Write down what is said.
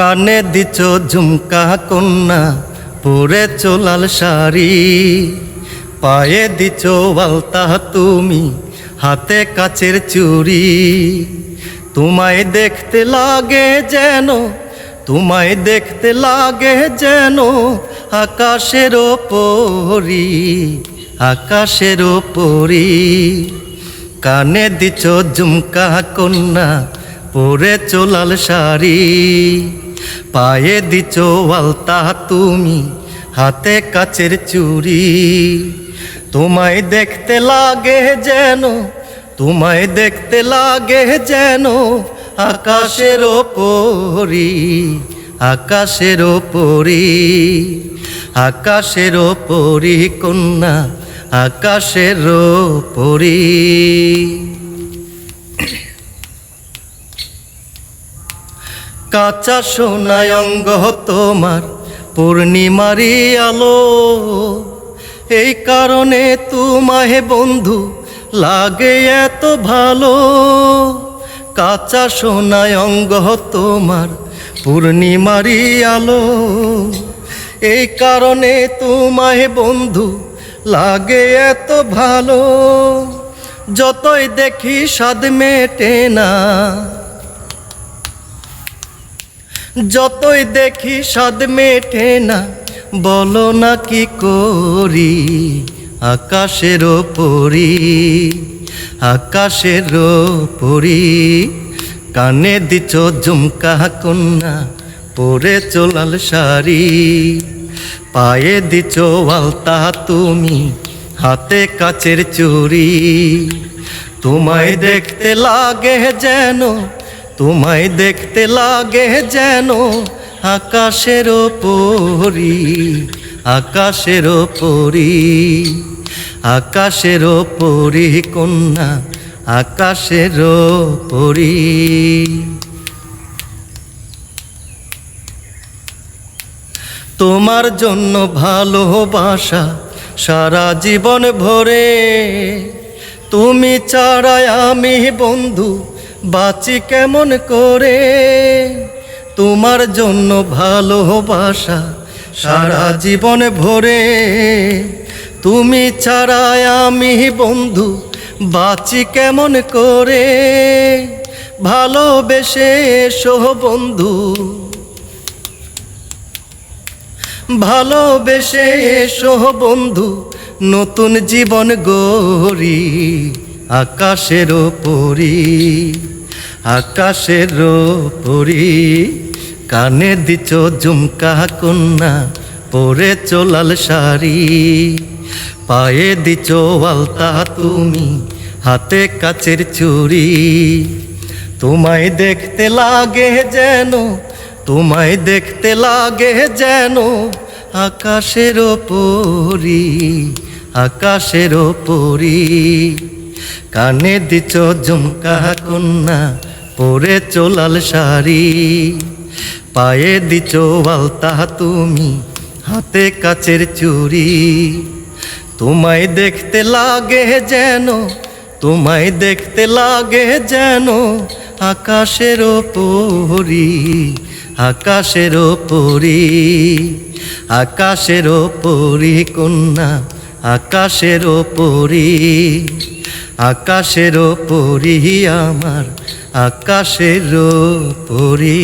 কানে দিছ ঝুমকা কন্যা, পরে চলাল শাড়ি। পায়ে দিছ বালতা তুমি, হাতে কাচের চুড়ি। তোমায় দেখতে লাগে যেন, তোমায় দেখতে লাগে যেন আকাশের পরি আকাশের পরি কানে দিছ ঝুমকা কন্যা, পরে চলাল শাড়ি। পায়ে দিছ আলতা তুমি, হাতে কাচের চুড়ি। তোমায় দেখতে লাগে যেন, তোমায় দেখতে লাগে যেন আকাশের ওপরি আকাশের ওপরি আকাশের ওপরি কন্যা, আকাশের পরি কাঁচা সোনায় অঙ্গ তোমার পূর্ণিমারি আলো। এই কারণে তোমায় বন্ধু লাগে এত ভালো। কাঁচা সোনায় অঙ্গ তোমার পূর্ণিমারি আলো। এই কারণে তোমায় বন্ধু লাগে এত ভালো। যতই দেখি স্বাদ মেটে না যতই দেখি স্বাদ মেটে না, বলো না কি করি? আকাশের পরি আকাশের পরি কানে দিছ ঝুমকা কন্যা, পরে চলাল শাড়ি। পায়ে দিছ আলতা তুমি, হাতে কাচের চুরি তোমায় দেখতে লাগে যেন তোমায় দেখতে লাগে যেন আকাশের পরি আকাশের পরি আকাশের পরি কন্যা, আকাশের পরি তোমার জন্য ভালোবাসা সারা জীবন ভরে, তুমি ছাড়াই আমি বন্ধু বাঁচি কেমন করে? তোমার জন্য ভালোবাসা সারা জীবন ভরে। তুমি ছাড়াই আমি বন্ধু, বাঁচি কেমন করে? ভালোবেসে এসো বন্ধু। ভালোবেসে এসো বন্ধু, নতুন জীবন গড়ি। আকাশের পরি আকাশের পরি কানে দিছ ঝুমকা কন্যা, পরে চলাল শাড়ি। পায়ে দিছ আলতা তুমি, হাতে কাচের চুড়ি। তোমায় দেখতে লাগে যেন, তোমায় দেখতে লাগে যেন আকাশের পরি আকাশের পরি কানে দিছ ঝুমকা কন্যা, পরে চলাল শাড়ি। পায়ে দিছ আলতা তুমি, হাতে কাচের চুড়ি। তোমায় দেখতে লাগে যেন, তোমায় দেখতে লাগে যেন আকাশের পরি আকাশের পরি আকাশের পরি কন্যা। আকাশের ওপরি আকাশের ওপরি আমার আকাশের পরি